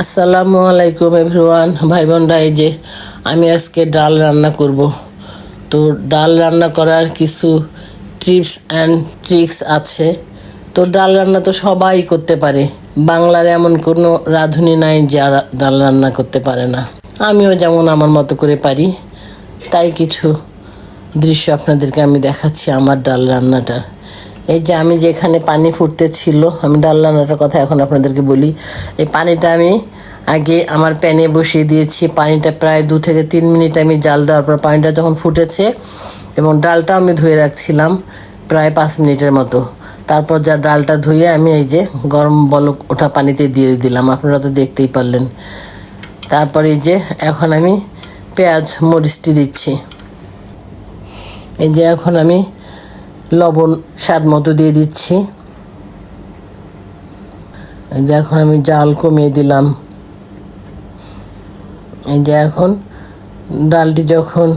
আসসালামু আলাইকুম এভরিওয়ান ভাই বোনরা এই যে আমি আজকে ডাল রান্না করব। তো ডাল রান্না করার কিছু টিপস অ্যান্ড ট্রিক্স আছে। তো ডাল রান্না তো সবাই করতে পারে। বাংলার এমন কোনো রাঁধুনি নাই যারা ডাল রান্না করতে পারে না। আমিও যেমন আমার মতো করে পারি। তাই কিছু দৃশ্য আপনাদেরকে আমি দেখাচ্ছি আমার ডাল রান্নাটার। এই যে আমি যেখানে পানি ফুটতে ছিল, আমি ডাল রান্নাটার কথা এখন আপনাদেরকে বলি, এই পানিটা আমি আগে আমার প্যানে বসিয়ে দিয়েছি। পানিটা প্রায় দু থেকে তিন মিনিট আমি জাল দেওয়ার পর পানিটা যখন ফুটেছে এবং ডালটা আমি ধুয়ে রাখছিলাম প্রায় পাঁচ মিনিটের মতো। তারপর যা ডালটা ধুয়ে আমি এই যে গরম বলক ওঠা পানিতে দিয়ে দিলাম, আপনারা তো দেখতেই পারলেন। তারপরে এই যে এখন আমি পেঁয়াজ, মরিচটি দিচ্ছি। এই যে এখন আমি লবণ স্বাদ মতো দিয়ে দিচ্ছি। যে এখন আমি জাল কমিয়ে দিলাম। এই যে এখন ডালটি যখন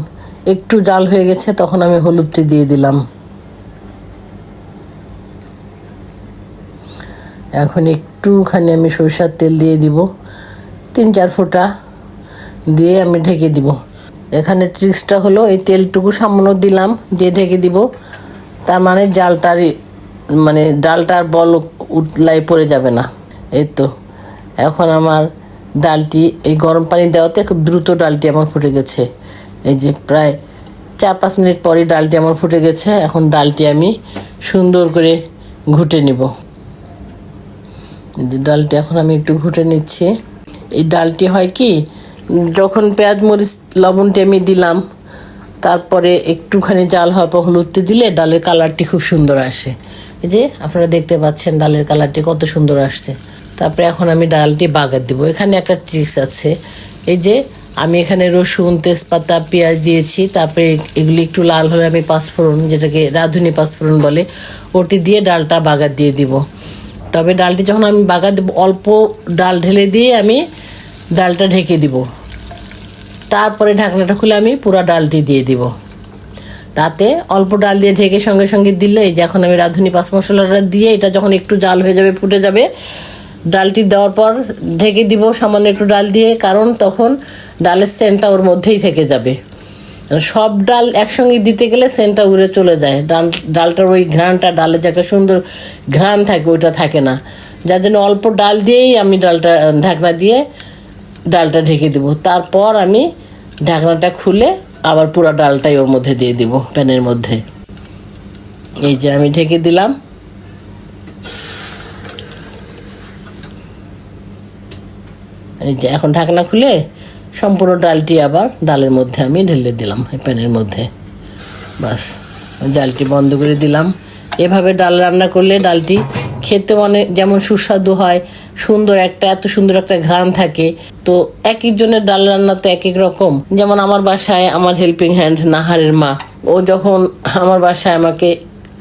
একটু জাল হয়ে গেছে, তখন আমি হলুদটি দিয়ে দিলাম। এখন একটুখানি আমি সরষার তেল দিয়ে দিব। তিন চার ফোঁটা দিয়ে আমি ঢেকে দিব। এখানে ট্রিক্সটা হলো এই তেলটুকু সামান্য দিলাম, দিয়ে ঢেকে দিব। তার মানে জালটার মানে ডালটার বল উতলাই পড়ে যাবে না। এই তো। এখন আমার ডালটি, এই গরম পানি দেওয়াতে খুব দ্রুত ডালটি আমার ফুটে গেছে। এই যে প্রায় চার পাঁচ মিনিট পরই ডালটি আমার ফুটে গেছে, এখন ডালটি আমি সুন্দর করে ঘুটে নিব। যে ডালটি এখন আমি একটু ঘুটে নিচ্ছি। এই ডালটি হয় কি, যখন পেঁয়াজ, মরিচ, লবণটি আমি দিলাম তারপরে একটুখানি জাল হওয়ার পর হলুদটি দিলে ডালের কালারটি খুব সুন্দর আসে। এই যে আপনারা দেখতে পাচ্ছেন ডালের কালারটি কত সুন্দর আসছে। তারপরে এখন আমি ডালটি বাগার দিব। এখানে একটা ট্রিক্স আছে। এই যে আমি এখানে রসুন, তেজপাতা, পেঁয়াজ দিয়েছি। তারপরে এগুলি একটু লাল হলে আমি পাঁচফোড়ন, যেটাকে রাঁধুনি পাঁচফোড়ন বলে, ওটি দিয়ে ডালটা বাগার দিয়ে দিব। তবে ডালটি যখন আমি বাগার দেবো, অল্প ডাল ঢেলে দিয়ে আমি ডালটা ঢেকে দিব। তারপরে ঢাকনাটা খুলে আমি পুরো ডালটি দিয়ে দিব। তাতে অল্প ডাল দিয়ে ঢেকে সঙ্গে সঙ্গে দিলে এই যে এখন আমি রাঁধুনি পাঁচ মশলাটা দিয়ে এটা যখন একটু জাল হয়ে যাবে, ফুটে যাবে, ডালটি দেওয়ার পর ঢেকে দিব সামান্য একটু ডাল দিয়ে, কারণ তখন ডালের সেন্টটা ওর মধ্যেই থেকে যাবে। সব ডাল একসঙ্গে দিতে গেলে সেন্টটা উড়ে চলে যায়। ডাল, ডালটার ওই ঘ্রাণটা, ডালের যে একটা সুন্দর ঘ্রাণ থাকে, ওইটা থাকে না। যার জন্য অল্প ডাল দিয়েই আমি ডালটা, ঢাকনা দিয়ে ডালটা ঢেকে দেবো। তারপর আমি ঢাকনাটা খুলে আবার পুরো ডালটাই ওর মধ্যে দিয়ে দিব, প্যানের মধ্যে। এই যে আমি ঢেকে দিলাম। এই যে এখন ঢাকনা খুলে সম্পূর্ণ ডালটি আবার ডালের মধ্যে আমি ঢেলে দিলাম প্যানের মধ্যে। বাস ডালটি বন্ধ করে দিলাম। এভাবে ডাল রান্না করলে ডালটি খেতে অনেক যেমন সুস্বাদু হয়, সুন্দর একটা, এত সুন্দর একটা ঘ্রাণ থাকে। তো এক একজনের ডাল রান্না তো এক এক রকম। যেমন আমার বাসায় আমার হেল্পিং হ্যান্ড নাহারের মা। ও যখন আমার বাসায় আমাকে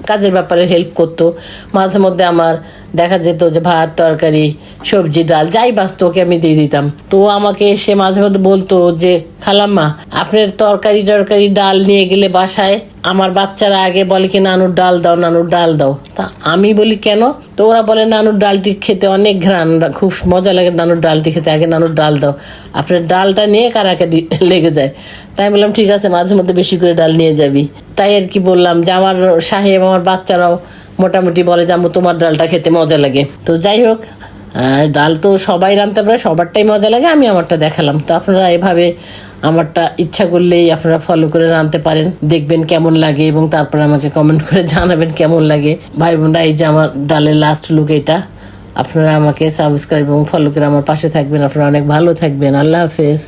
কাজের ব্যাপারে হেল্প করতো, মাঝে মধ্যে আমার দেখা যেত যে ভাত, তরকারি, সবজি, ডাল, যাই বাঁচতো, ওকে আমি দিয়ে দিতাম। তো আমাকে এসে মাঝে মধ্যে বলতো যে, খালাম্মা, আপনার তরকারি টরকারি ডাল নিয়ে গেলে বাসায় আমার বাচ্চারা আগে বলে কি, নানুর ডাল দাও, নানুর ডাল দাও। তা আমি বলি, কেন? তো ওরা বলে, নানুর ডালটি খেতে অনেক ঘ্রাণ, খুব মজা লাগে নানুর ডালটি খেতে, আগে নানুর ডাল দাও। আপনার ডালটা নিয়ে কারাকারি লেগে যায়। তাই আমি বললাম, ঠিক আছে, মাঝে মধ্যে বেশি করে ডাল নিয়ে যাবি। তাই আর কি বললাম যে, আমার সাহেব, আমার বাচ্চারাও মোটামুটি বলে যে, আম্মু, তোমার ডালটা খেতে মজা লাগে। তো যাই হোক ডাল তো সবাই রাঁধতে পারে, সবারটাই মজা লাগে, আমি আমারটা দেখালাম। তো আপনারা এভাবে আমারটা ইচ্ছা করলেই আপনারা ফলো করে রাঁধতে পারেন, দেখবেন কেমন লাগে এবং তারপরে আমাকে কমেন্ট করে জানাবেন কেমন লাগে। ভাই বোনরা, এই যে আমার ডালের লাস্ট লুক এটা, আপনারা আমাকে সাবস্ক্রাইব এবং ফলো করে আমার পাশে থাকবেন, আপনারা অনেক ভালো থাকবেন, আল্লাহ হাফেজ।